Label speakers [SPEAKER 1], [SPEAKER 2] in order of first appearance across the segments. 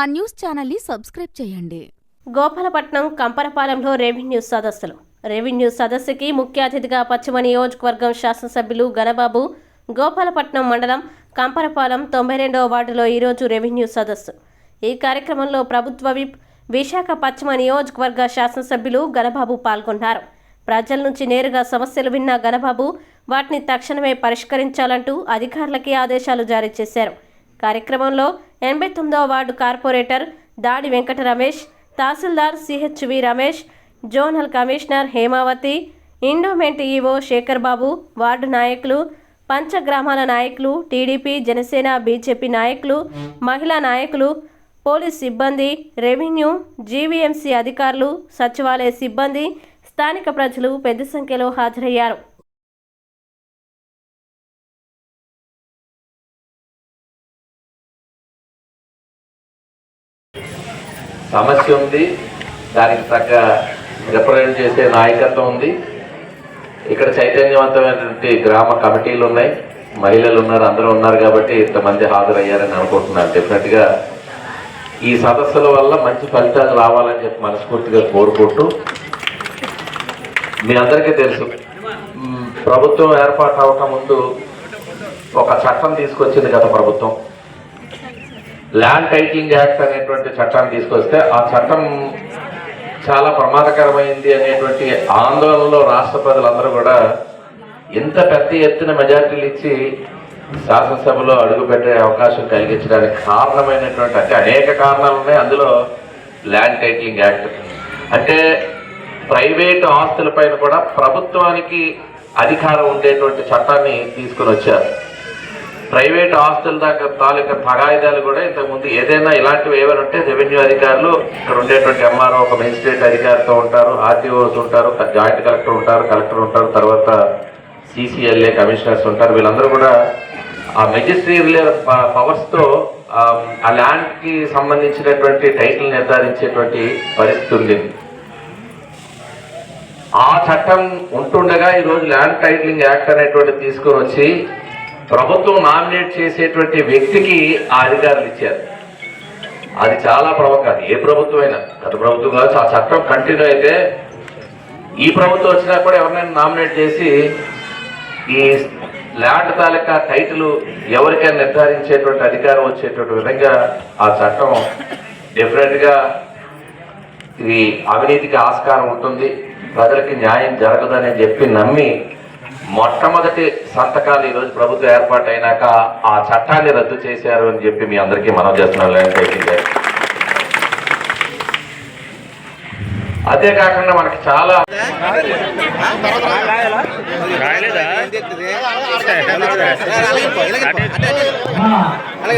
[SPEAKER 1] మా న్యూస్ ఛానల్ని సబ్స్క్రైబ్ చేయండి.
[SPEAKER 2] గోపాలపట్నం కంపరపాలెంలో రెవెన్యూ సదస్సులు. రెవెన్యూ సదస్సుకి ముఖ్య అతిథిగా పశ్చిమ నియోజకవర్గం శాసనసభ్యులు గణబాబు గోపాలపట్నం మండలం కంపరపాలెం తొంభై రెండవ వార్డులో ఈరోజు రెవెన్యూ సదస్సు. ఈ కార్యక్రమంలో ప్రభుత్వ విప్ విశాఖ పశ్చిమ నియోజకవర్గ శాసనసభ్యులు గణబాబు పాల్గొన్నారు. ప్రజల నుంచి నేరుగా సమస్యలు విన్న గణబాబు వాటిని తక్షణమే పరిష్కరించాలంటూ అధికారులకి ఆదేశాలు జారీ చేశారు. కార్యక్రమంలో ఎనభై తొమ్మిదవ ward corporator Dadi Venkata Ramesh tahsildar CHV Ramesh zonal commissioner Hemavathi endowment EO Shekhar Babu ward నాయకులు పంచగ్రామాల నాయకులు టీడీపీ జనసేన బీజేపీ నాయకులు మహిళా నాయకులు పోలీస్ సిబ్బంది రెవెన్యూ జీవీఎంసీ అధికారులు సచివాలయ సిబ్బంది స్థానిక ప్రజలు పెద్ద సంఖ్యలో హాజరయ్యారు.
[SPEAKER 3] సమస్య ఉంది. దానికి తగ్గ రిప్రజెంట్ చేసే నాయకత్వం ఉంది. ఇక్కడ చైతన్యవంతమైనటువంటి గ్రామ కమిటీలు ఉన్నాయి. మహిళలు ఉన్నారు అందరూ ఉన్నారు కాబట్టి ఇంతమంది హాజరయ్యారని అనుకుంటున్నాను. డెఫినెట్గా ఈ సదస్సుల వల్ల మంచి ఫలితాలు రావాలని చెప్పి మనస్ఫూర్తిగా కోరుకుంటూ మీ అందరికీ తెలుసు ప్రభుత్వం ఏర్పాటు అవటం ముందు ఒక చట్టం తీసుకొచ్చింది గత ప్రభుత్వం. ల్యాండ్ టైటిలింగ్ యాక్ట్ అనేటువంటి చట్టాన్ని తీసుకొస్తే ఆ చట్టం చాలా ప్రమాదకరమైంది అనేటువంటి ఆందోళనలో రాష్ట్ర ప్రజలందరూ కూడా ఇంత పెద్ద ఎత్తున మెజార్టీలు ఇచ్చి శాసనసభలో అడుగుపెట్టే అవకాశం కలిగించడానికి కారణమైనటువంటి అంటే అనేక కారణాలు ఉన్నాయి. అందులో ల్యాండ్ టైటిలింగ్ యాక్ట్ అంటే ప్రైవేట్ ఆస్తులపైన కూడా ప్రభుత్వానికి అధికారం ఉండేటువంటి చట్టాన్ని తీసుకుని వచ్చారు. ప్రైవేట్ ఆస్తుల దాకా తాలూకా తగాయిదాలు కూడా ఇంతకుముందు ఏదైనా ఇలాంటివి ఏమైనా ఉంటే రెవెన్యూ అధికారులు ఇక్కడ ఉండేటువంటి ఎంఆర్ఓ ఒక మెజిస్ట్రేట్ అధికారితో ఉంటారు ఆర్టీఓస్ ఉంటారు జాయింట్ కలెక్టర్ ఉంటారు కలెక్టర్ ఉంటారు తర్వాత సిసిఎల్ఏ కమిషనర్స్ ఉంటారు. వీళ్ళందరూ కూడా ఆ మెజిస్ట్రియల్ పవర్స్తో ఆ ల్యాండ్కి సంబంధించినటువంటి టైటిల్ నిర్ధారించేటువంటి పరిస్థితి ఉంది. ఆ చట్టం ఉంటుండగా ఈరోజు ల్యాండ్ టైటిలింగ్ యాక్ట్ అనేటువంటి తీసుకొని వచ్చి ప్రభుత్వం నామినేట్ చేసేటువంటి వ్యక్తికి ఆ అధికారులు ఇచ్చారు. అది చాలా ప్రభుత్వం ఏ ప్రభుత్వం అయినా గత ప్రభుత్వం కావచ్చు ఆ చట్టం కంటిన్యూ అయితే ఈ ప్రభుత్వం వచ్చినా కూడా ఎవరినైనా నామినేట్ చేసి ఈ ల్యాండ్ తాలూకా టైటిల్ ఎవరికైనా నిర్ధారించేటువంటి అధికారం వచ్చేటువంటి విధంగా ఆ చట్టం డెఫినెట్గా ఇది అవినీతికి ఆస్కారం ఉంటుంది. ప్రజలకి న్యాయం జరగదని చెప్పి నమ్మి మొట్టమొదటి సంతకాలు ఈరోజు ప్రభుత్వం ఏర్పాటు అయినాక ఆ చట్టాన్ని రద్దు చేశారు అని చెప్పి మీ అందరికీ మనం చేస్తున్నాం ల్యాండ్ టైటిల్. అదే కాకుండా మనకి చాలా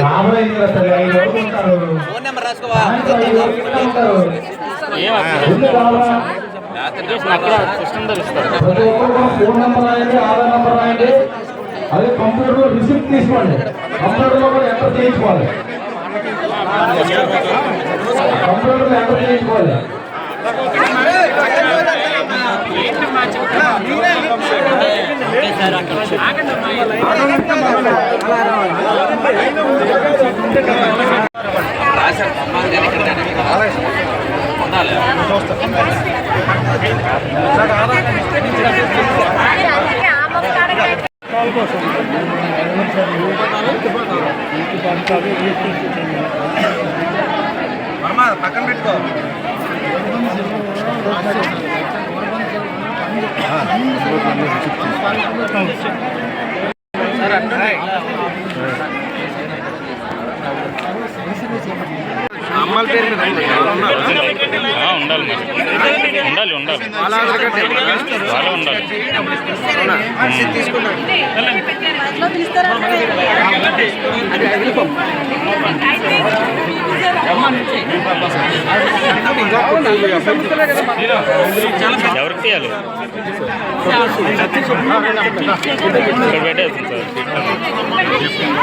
[SPEAKER 4] రాబోయేది కదా సార్, ఐదు వరకు ఉంటారు.
[SPEAKER 5] ఫోన్ నెంబర్ రాసుకోవా
[SPEAKER 4] సాయంత్రం ఐదు వరకు ప్రతి ఒక్కరు ఫోన్ నెంబర్ రాయండి ఆధార్ నెంబర్ రాయండి అదే కంప్యూటర్ రిసిప్ట్ తీసుకోండి కంప్యూటర్లో కూడా ఎంటర్ చేయించుకోవాలి కంప్యూటర్లో ఎంటర్ చేయించుకోవాలి
[SPEAKER 5] రాశారు ఇక్కడ ఉండాలి పక్కన పెట్టుకో అమ్మాయిల పేరు మీద
[SPEAKER 6] ఉండాలి. ఉండాలి ఉండాలి
[SPEAKER 5] వాళ్ళ
[SPEAKER 6] ఉండాలి. ఎవరికి తీయాలి? ఇక్కడ పెట్టేస్తుంది సార్?